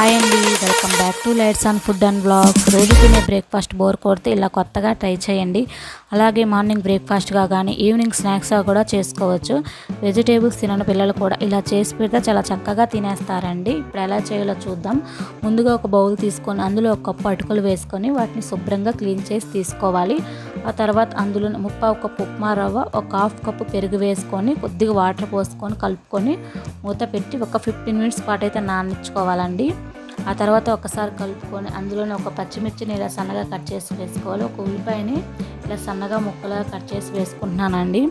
Hi అండి welcome back to lights and food and blogs రోజు తినే బ్రేక్ఫాస్ట్ బోర్ కొడితే ఇలా కొత్తగా ట్రై చేయండి. అలాగే మార్నింగ్ బ్రేక్ఫాస్ట్గా కానీ ఈవినింగ్ స్నాక్స్గా కూడా చేసుకోవచ్చు. వెజిటేబుల్స్ తినని పిల్లలు కూడా ఇలా చేసి పెడితే చాలా చక్కగా తినేస్తారండి. ఇప్పుడు ఎలా చేయాలో చూద్దాం. ముందుగా ఒక బౌల్ తీసుకొని అందులో ఒక కప్పు అటుకులు వేసుకొని వాటిని శుభ్రంగా క్లీన్ చేసి తీసుకోవాలి. ఆ తర్వాత అందులో ముప్పావు కప్పు ఉప్మా రవ్వ ఒక హాఫ్ కప్పు పెరుగు వేసుకొని కొద్దిగా వాటర్ పోసుకొని కలుపుకొని మూత పెట్టి ఒక ఫిఫ్టీన్ మినిట్స్ పాటు అయితే నానించుకోవాలండి ఆ తర్వాత ఒకసారి కలుపుకొని అందులోనే ఒక పచ్చిమిర్చిని ఇలా సన్నగా కట్ చేసి వేసుకోవాలి. ఒక ఉల్లిపాయని ఇలా సన్నగా ముక్కలుగా కట్ చేసి వేసుకుంటున్నానండి.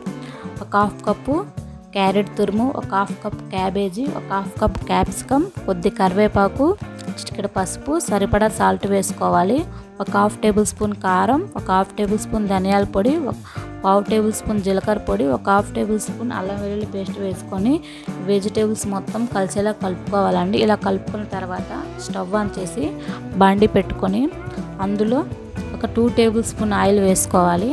ఒక హాఫ్ కప్పు క్యారెట్ తురుము ఒక హాఫ్ కప్ క్యాబేజీ ఒక హాఫ్ కప్ క్యాప్సికమ్ కొద్ది కరివేపాకు చిటికెడ పసుపు సరిపడా సాల్ట్ వేసుకోవాలి. ఒక హాఫ్ టేబుల్ స్పూన్ కారం ఒక హాఫ్ టేబుల్ స్పూన్ ధనియాల పొడి ఒక పావు టేబుల్ స్పూన్ జీలకర్ర పొడి ఒక హాఫ్ టేబుల్ స్పూన్ అల్లం వెల్లుల్లి పేస్ట్ వేసుకొని వెజిటేబుల్స్ మొత్తం కలిసేలా కలుపుకోవాలండి. ఇలా కలుపుకున్న తర్వాత స్టవ్ ఆన్ చేసి బండి పెట్టుకొని అందులో ఒక టూ టేబుల్ స్పూన్ ఆయిల్ వేసుకోవాలి.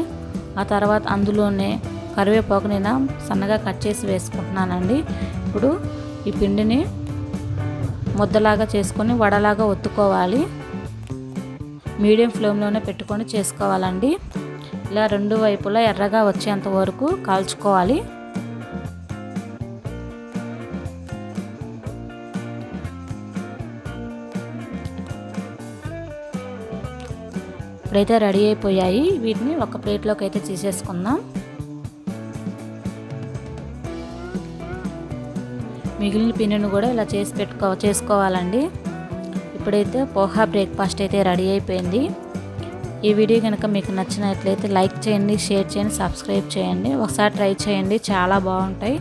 ఆ తర్వాత అందులోనే కరివేపాకు నేను సన్నగా కట్ చేసి వేసుకుంటున్నానండి. ఇప్పుడు ఈ పిండిని ముద్దలాగా చేసుకొని వడలాగా ఒత్తుకోవాలి. మీడియం ఫ్లేమ్లోనే పెట్టుకొని చేసుకోవాలండి. ఇలా రెండు వైపులా ఎర్రగా వచ్చేంత వరకు కాల్చుకోవాలి. ఇప్పుడైతే రెడీ అయిపోయాయి. వీటిని ఒక ప్లేట్లోకి అయితే తీసేసుకుందాం. మిగిలిన పిండిని కూడా ఇలా చేసి పెట్టుకో చేసుకోవాలండి. ఇప్పుడైతే పోహా బ్రేక్ఫాస్ట్ అయితే రెడీ అయిపోయింది. ఈ వీడియో కనుక మీకు నచ్చినట్లయితే లైక్ చేయండి షేర్ చేయండి సబ్స్క్రైబ్ చేయండి. ఒకసారి ట్రై చేయండి. చాలా బాగుంటాయి.